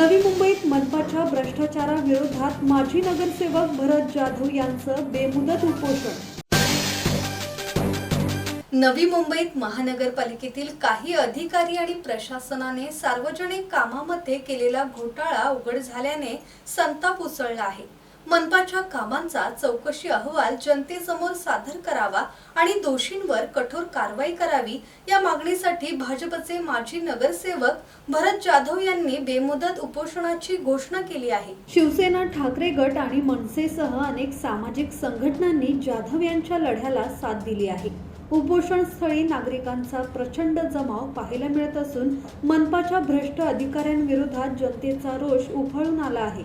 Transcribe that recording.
नवी मुंबईत मनपाच्या भ्रष्टाचाराविरोधात माजी नगरसेवक भरत जाधव यांचं बेमुदत उपोषण. नवी मुंबईत महानगरपालिकेतील काही अधिकारी आणि प्रशासनाने सार्वजनिक कामामध्ये केलेला घोटाळा उघड झाल्याने संताप उसळला आहे. मनपाच्या कामांचा चौकशी अहवाल जनतेसमोर सादर करावा आणि दोषींवर कठोर कारवाई करावी या मागणीसाठी भाजपचे माजी नगरसेवक भरत जाधव यांनी बेमुदत उपोषणाची घोषणा केली आहे. शिवसेना ठाकरे गट आणि मनसेसह अनेक सामाजिक संघटनांनी जाधव यांच्या लढ्याला साथ दिली आहे. उपोषण स्थळी नागरिकांचा प्रचंड जमाव पाहायला मिळत असून मनपाच्या भ्रष्ट अधिकाऱ्यांविरोधात जनतेचा रोष उफाळून आला आहे.